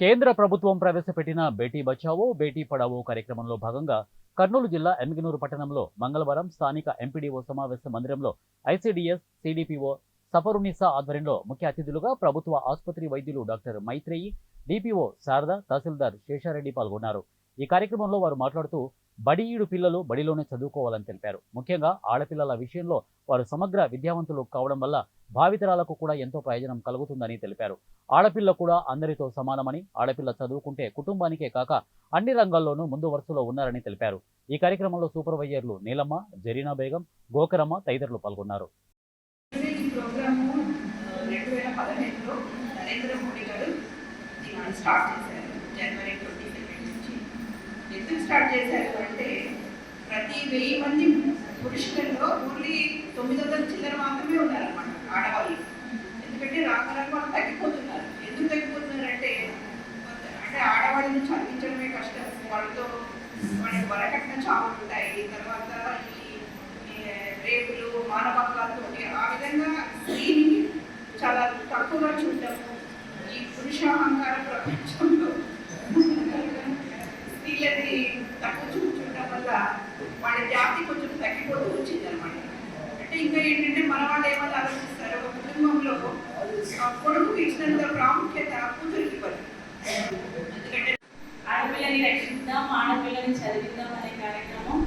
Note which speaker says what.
Speaker 1: కేంద్ర ప్రభుత్వం ప్రవేశపెట్టిన బేటీ బచావో బేటీ పడావో కార్యక్రమంలో భాగంగా కర్నూలు జిల్లా ఎమ్మిగనూరు పట్టణంలో మంగళవారం స్థానిక ఎంపీడీఓ సమావేశ మందిరంలో ఐసీడీఎస్ సిడిపిఓ సఫరునిసా ఆధ్వర్యంలో ముఖ్య అతిథులుగా ప్రభుత్వ ఆసుపత్రి వైద్యులు డాక్టర్ మైత్రేయి డిపిఓ శారద తహసీల్దార్ శేషారెడ్డి పాల్గొన్నారు. ఈ కార్యక్రమంలో వారు మాట్లాడుతూ బడిఈడు పిల్లలు బడిలోనే చదువుకోవాలని తెలిపారు. ముఖ్యంగా ఆడపిల్లల విషయంలో వారు సమగ్ర విద్యావంతులు కావడం వల్ల భావితరాలకు కూడా ఎంతో ప్రయోజనం కలుగుతుందని తెలిపారు. ఆడపిల్ల కూడా అందరితో సమానమని ఆడపిల్ల చదువుకుంటే కుటుంబానికే కాక అన్ని రంగాల్లోనూ ముందు వరుసలో ఉన్నారని తెలిపారు. ఈ కార్యక్రమంలో సూపర్వైజర్లు నీలమ్మ జరీనా బేగం గోకరమ్మ తదితరులు పాల్గొన్నారు.
Speaker 2: నరేంద్ర మోడీ గారు స్టార్ట్ చేశారు. జనవరి స్టార్ట్ చేశారు అంటే ప్రతి వెయ్యి మంది పురుషులలో ఓన్లీ తొమ్మిది వందల చిల్లర మాత్రమే ఉన్నారన్నమాట ఆడవాళ్ళు. ఎందుకంటే రాకరాక వాళ్ళు తగ్గిపోతున్నారు. ఎందుకు తగ్గిపోతున్నారు అంటే ఆడవాళ్ళని చదివించడమే కష్టం. వాళ్ళతో వాళ్ళ వరకట్న చావులు ఉంటాయి. తర్వాత ఈ రేపులు మానవత్వాలతో ఆ విధంగా స్త్రీని చాలా తక్కువగా చూడటము ఈ పురుషాహంకార ప్రపంచంలో అనేది తక్కువ చూపించడం వల్ల వాళ్ళ జాతి కొంచెం తగ్గిపోతూ వచ్చింది అనమాట అంటే ఇంకా ఏంటంటే మన వాళ్ళు ఏమని ఆలోచిస్తారు ఒక కుటుంబంలో కొడుకు ఇచ్చినంత ప్రాముఖ్యత కూతురికి ఇవ్వదు ఎందుకంటే ఆడపిల్లని రక్షిద్దాం ఆడపిల్లని చదివిద్దాం అనే కార్యక్రమం